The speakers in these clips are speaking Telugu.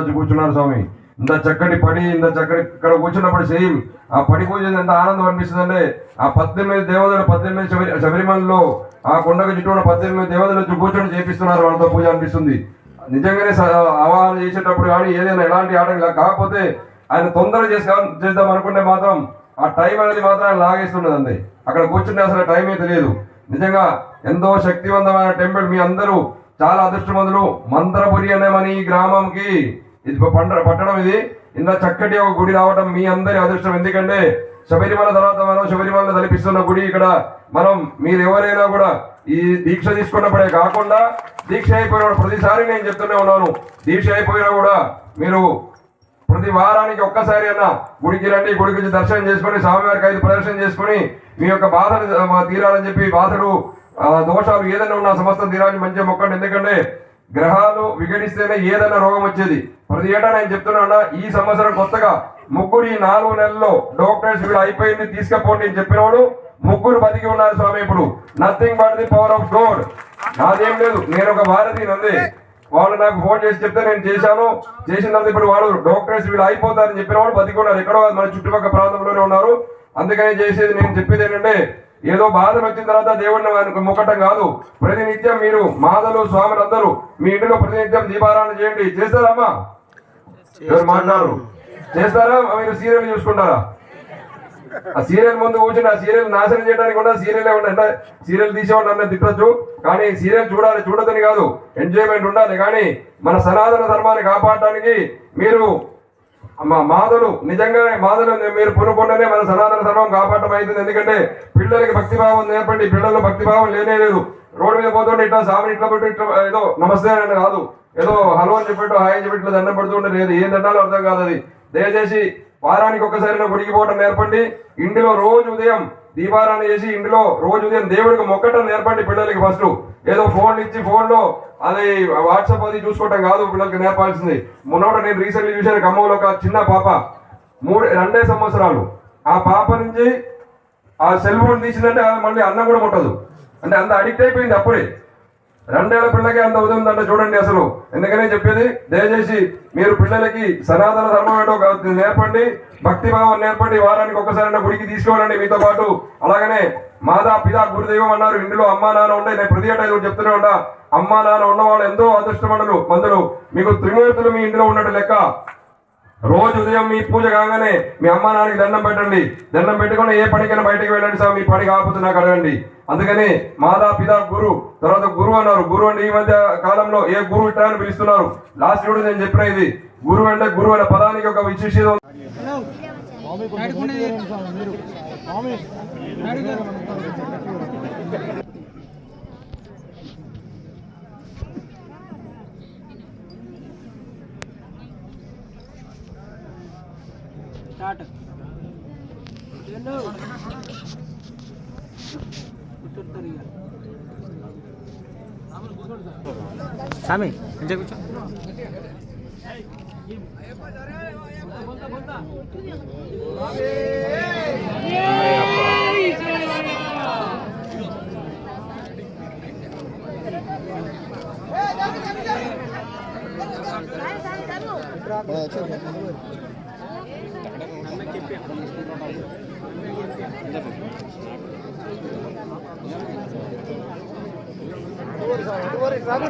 వచ్చి కూర్చున్నారు స్వామి. ఇంత చక్కటి పడి ఇంత చక్కటి ఇక్కడ కూర్చున్నప్పుడు సేమ్ ఆ పడి పూజ ఎంత ఆనందం అనిపిస్తుందంటే ఆ పద్దెనిమిది దేవతలు పద్దెనిమిది శబరి శబరిమలలో ఆ కొండకు చుట్టూ ఉన్న పద్దెనిమిది దేవతలు వచ్చి కూర్చొని చేపిస్తున్నారు వాళ్ళతో పూజ అనిపిస్తుంది. నిజంగానే ఆవాహన చేసేటప్పుడు కానీ ఏదైనా ఎలాంటి ఆటం కాకపోతే ఆయన తొందర చేసి చేద్దాం అనుకుంటే మాత్రం ఆ టైం అనేది మాత్రం ఆయన లాగేస్తున్నది అంతే అక్కడ కూర్చుంటే అసలు టైమే తెలియదు నిజంగా ఎంతో శక్తివంతమైన టెంపుల్ మీ అందరూ చాలా అదృష్టవంతులు. మంత్రపురి అనే మన ఈ గ్రామంకి ఇది పండ పట్టడం ఇది. ఇంత చక్కటి ఒక గుడి రావడం మీ అందరి అదృష్టం. ఎందుకంటే శబరిమల తర్వాత మనం శబరిమల తలపిస్తున్న గుడి ఇక్కడ. మనం మీరు ఎవరైనా కూడా ఈ దీక్ష తీసుకున్నప్పుడే కాకుండా దీక్ష అయిపోయిన ప్రతిసారి నేను చెప్తూనే ఉన్నాను. దీక్ష అయిపోయినా కూడా మీరు ప్రతి వారానికి ఒక్కసారి అన్న గుడికి రండి గుడికి వచ్చి దర్శనం చేసుకొని స్వామివారికి ఐదు ప్రదర్శన చేసుకొని మీ యొక్క బాధలు తీరాలని చెప్పి బాధలు దోషాలు ఏదైనా ఉన్నా సమస్తం తీరాలని మంచిగా మొక్కండి. ఎందుకంటే గ్రహాలు విఘటిస్తేనే ఏదైనా రోగం వచ్చేది. ప్రతి ఏటా నేను చెప్తున్నా ఈ సంవత్సరం కొత్తగా ముగ్గురు ఈ నాలుగు నెలల్లో డాక్టర్స్ వీడు అయిపోయింది తీసుకపోండి అని చెప్పినవాడు ముగ్గురు బతికి ఉన్నారు స్వామి ఇప్పుడు. Nothing but the power of god నాదేం లేదు నేను ఒక భారతీయ నంది. వాళ్ళు నాకు ఫోన్ చేసి చెప్తే నేను చేశాను. చేసిన తర్వాత ఇప్పుడు వాళ్ళు డాక్టర్స్ వీళ్ళు అయిపోతారని చెప్పిన వాళ్ళు బతికున్నారు ఎక్కడో మన చుట్టుపక్కల ప్రాంతంలోనే ఉన్నారు. అందుకని చేసేది నేను చెప్పేది ఏంటంటే ఏదో బాధలు వచ్చిన తర్వాత దేవుడిని వారికి మొక్కటం కాదు. ప్రతినిత్యం మీరు మాదలు స్వాములు అందరూ మీ ఇంటిలో ప్రతినిత్యం దీపారాయణ చేయండి. చేస్తారమ్మా ఎవరు మాట్లాడరు? చేస్తారా? మీరు సీరియల్ చూసుకుంటారా? ఆ సీరియల్ ముందు కూర్చుని ఆ సీరియల్ నాశనం చేయడానికి కూడా సీరియల్ అంటే సీరియల్ తీసేవాడు అన్న తిట్టచ్చు. కానీ సీరియల్ చూడాలి చూడదని కాదు. ఎంజాయ్మెంట్ ఉండాలి. కానీ మన సనాతన ధర్మాన్ని కాపాడడానికి మీరు మా మాదలు నిజంగానే మాదలు మీరు పునుకుంటేనే మన సనాతన ధర్మం కాపాడటం అవుతుంది ఎందుకంటే పిల్లలకి భక్తిభావం నేర్పండి. పిల్లల్లో భక్తిభావం లేనే లేదు. రోడ్డు మీద పోతుంటే ఇట్లా సామిని ఇట్లా పెట్టి ఇట్లా ఏదో నమస్తే అని కాదు. ఏదో హలో అని చెప్పిట్టు హాయ్ అని చెప్పి దండం పెడుతుంటే లేదు ఏం దండాలో అర్థం కాదు అది. దయచేసి వారానికి ఒక్కసారి నా గుడికి పోవడం నేర్పండి. ఇంటిలో రోజు ఉదయం దీపారాయణ చేసి ఇంట్లో రోజు ఉదయం దేవుడికి మొక్కటం నేర్పండి పిల్లలకి ఫస్ట్. ఏదో ఫోన్ ఇచ్చి ఫోన్లో అది వాట్సాప్ అది చూసుకోవటం కాదు పిల్లలకి నేర్పాల్సింది. మొన్నోట నేను రీసెంట్లీ చూశాను ఖమ్మంలో ఒక చిన్న పాప. మూడు రెండే సంవత్సరాలు. ఆ పాప నుంచి ఆ సెల్ ఫోన్ తీసిందంటే మళ్ళీ అన్నం కూడా ముట్టదు. అంటే అంత అడిక్ట్ అయిపోయింది అప్పుడే. రెండేళ్ళ పిల్లకి అంత ఉదయం దండ చూడండి అసలు. ఎందుకనే చెప్పేది? దయచేసి మీరు పిల్లలకి సనాతన ధర్మం ఏంటో నేర్పండి భక్తి భావం నేర్పండి వారానికి ఒక్కసారి గుడికి తీసుకోవాలండి మీతో పాటు. అలాగనే మాదా పితా గురుదైవం అన్నారు ఇంటిలో అమ్మా నాన్న ఉండే నేను ప్రతి ఏటా చెప్తూనే ఉంటా. అమ్మా నాన్న ఉన్నవాళ్ళు ఎంతో అదృష్టమండలు మందులు మీకు త్రిమూర్తులు మీ ఇంట్లో ఉన్నట్టు లెక్క. రోజు ఉదయం మీ పూజ కాగానే మీ అమ్మా నాన్నకి దండం పెట్టండి. దండం పెట్టుకుని ఏ పనికైనా బయటకు వెళ్ళండి సార్ మీ పని కాకపోతే నాకు అడగండి. అందుకని మాదా పితా గురు తర్వాత గురువు అన్నారు. గురువు అంటే ఈ మధ్య కాలంలో ఏ గురువు ఇట్లా అని పిలుస్తున్నారు. లాస్ట్ కూడా నేను చెప్పిన ఇది. గురువు అంటే గురువు అనే పదానికి ఒక విశేషత ఉంది. స్టార్ట్ కూర్చుంటారు ఇక స్వామి ఇంటే కూర్చో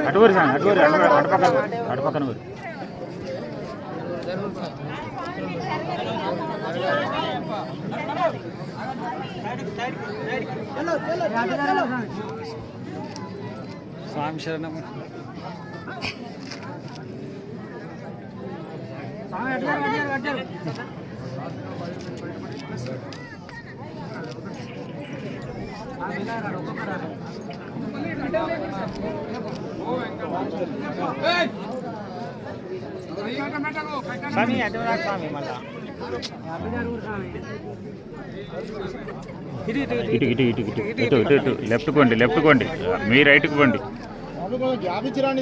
అటువరి సాంగ్ అటువరి అటుపక్క అటుపక్కన ఊరు స్వామి శరణం. స్వామి ఎట్లా కట్టారు కట్టారు స్వామి అటు రా స్వామి మళ్ళా. లెఫ్ట్ కొండి లెఫ్ట్ కొండి మీ రైట్కి స్వామి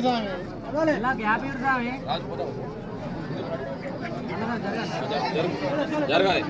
స్వామి? జరగాలి.